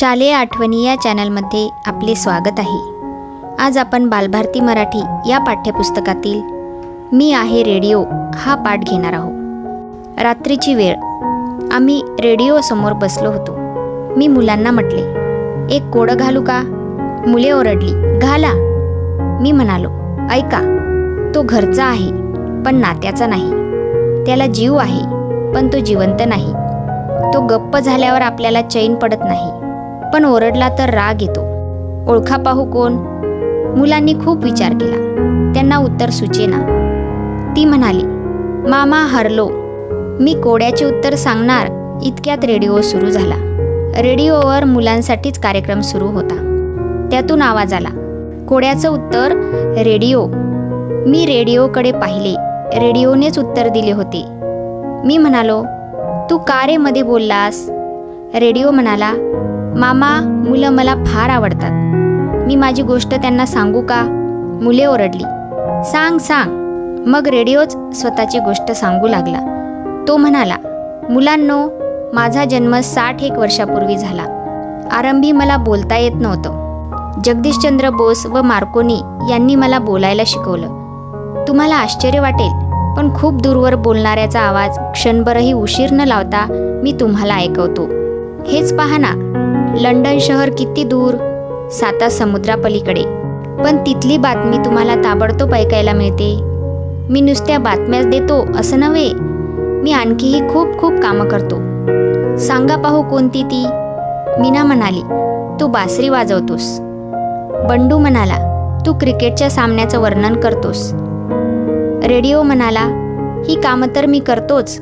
शालेय आठवणी या चॅनलमध्ये आपले स्वागत आहे. आज आपण बालभारती मराठी या पाठ्यपुस्तकातील मी आहे रेडिओ हा पाठ घेणार आहोत. रात्रीची वेळ. आम्ही रेडिओसमोर बसलो होतो. मी मुलांना म्हटले एक कोडं घालू का? मुले ओरडली घाला. मी म्हणालो ऐका तो घरचा आहे पण नात्याचा नाही. त्याला जीव आहे पण तो जिवंत नाही. तो गप्प झाल्यावर आपल्याला चैन पडत नाही. पण ओरडला तर राग येतो. ओळखा पाहू कोण? मुलांनी खूप विचार केला. त्यांना उत्तर सुचेना. ती म्हणाली मामा हरलो. मी कोड्याचे उत्तर सांगणार. इतक्यात रेडिओ सुरू झाला. रेडिओवर मुलांसाठीच कार्यक्रम सुरू होता. त्यातून आवाज आला कोड्याचं उत्तर रेडिओ. मी रेडिओकडे पाहिले. रेडिओनेच उत्तर दिले होते. मी म्हणालो तू का रे मध्ये बोललास? रेडिओ म्हणाला मामा मुलं मला फार आवडतात. मी माझी गोष्ट त्यांना सांगू का? मुले ओरडली. सांग सांग. मग रेडिओच स्वतःची गोष्ट सांगू लागला. तो म्हणाला मुलांनो माझा जन्म साठ एक वर्षापूर्वी झाला. आरंभी मला बोलता येत नव्हतं. जगदीशचंद्र बोस व मार्कोनी यांनी मला बोलायला शिकवलं. तुम्हाला आश्चर्य वाटेल पण खूप दूरवर बोलणाऱ्याचा आवाज क्षणभरही उशीर न लावता मी तुम्हाला ऐकवतो. हेच पहा ना लंडन शहर किती दूर? साता समुद्रापलीकडे. पण तिथली बातमी तुम्हाला ताबडतोब ऐकायला मिळते. मी नुसत्या बातम्याच देतो असं नव्हे. मी आणखीही खूप खूप कामं करतो. सांगा पाहू कोणती ती? मीना म्हणाली तू बासरी वाजवतोस. बंडू म्हणाला तू क्रिकेटच्या सामन्याचं वर्णन करतोस. रेडिओ म्हणाला ही कामं तर मी करतोच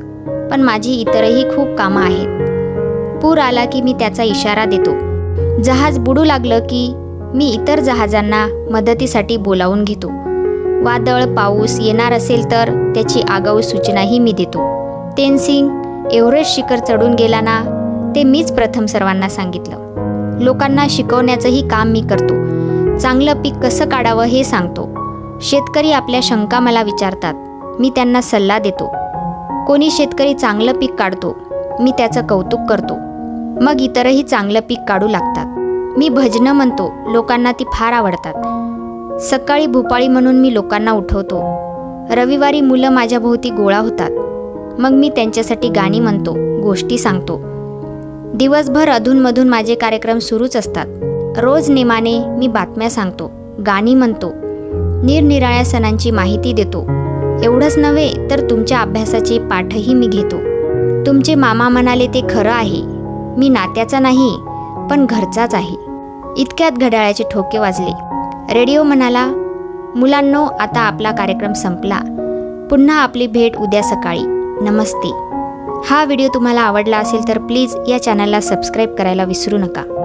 पण माझी इतरही खूप कामं आहेत. पूर आला की मी त्याचा इशारा देतो. जहाज बुडू लागलं की मी इतर जहाजांना मदतीसाठी बोलावून घेतो. वादळ पाऊस येणार असेल तर त्याची आगाऊ सूचनाही मी देतो. तेनसिंग एव्हरेस्ट शिखर चढून गेला ना? ते मीच प्रथम सर्वांना सांगितलं. लोकांना शिकवण्याचंही काम मी करतो. चांगलं पीक कसं काढावं हे सांगतो. शेतकरी आपल्या शंका मला विचारतात. मी त्यांना सल्ला देतो. कोणी शेतकरी चांगलं पीक काढतो मी त्याचं कौतुक करतो. मग इतरही चांगलं पीक काढू लागतात. मी भजनं म्हणतो लोकांना ती फार आवडतात. सकाळी भूपाळी म्हणून मी लोकांना उठवतो. रविवारी मुलं माझ्याभोवती गोळा होतात. मग मी त्यांच्यासाठी गाणी म्हणतो गोष्टी सांगतो. दिवसभर अधूनमधून माझे कार्यक्रम सुरूच असतात. रोज नेमाने मी बातम्या सांगतो गाणी म्हणतो. निरनिराळ्या सणांची माहिती देतो. एवढंच नव्हे तर तुमच्या अभ्यासाचे पाठही मी घेतो. तुमचे मामा म्हणाले ते खरं आहे. मी नात्याचा नाही पण घरचाच आहे. इतक्यात घड्याळाचे ठोके वाजले. रेडिओ म्हणाला मुलांनो आता आपला कार्यक्रम संपला. पुन्हा आपली भेट उद्या सकाळी. नमस्ते. हा व्हिडिओ तुम्हाला आवडला असेल तर प्लीज या चॅनलला सबस्क्राईब करायला विसरू नका.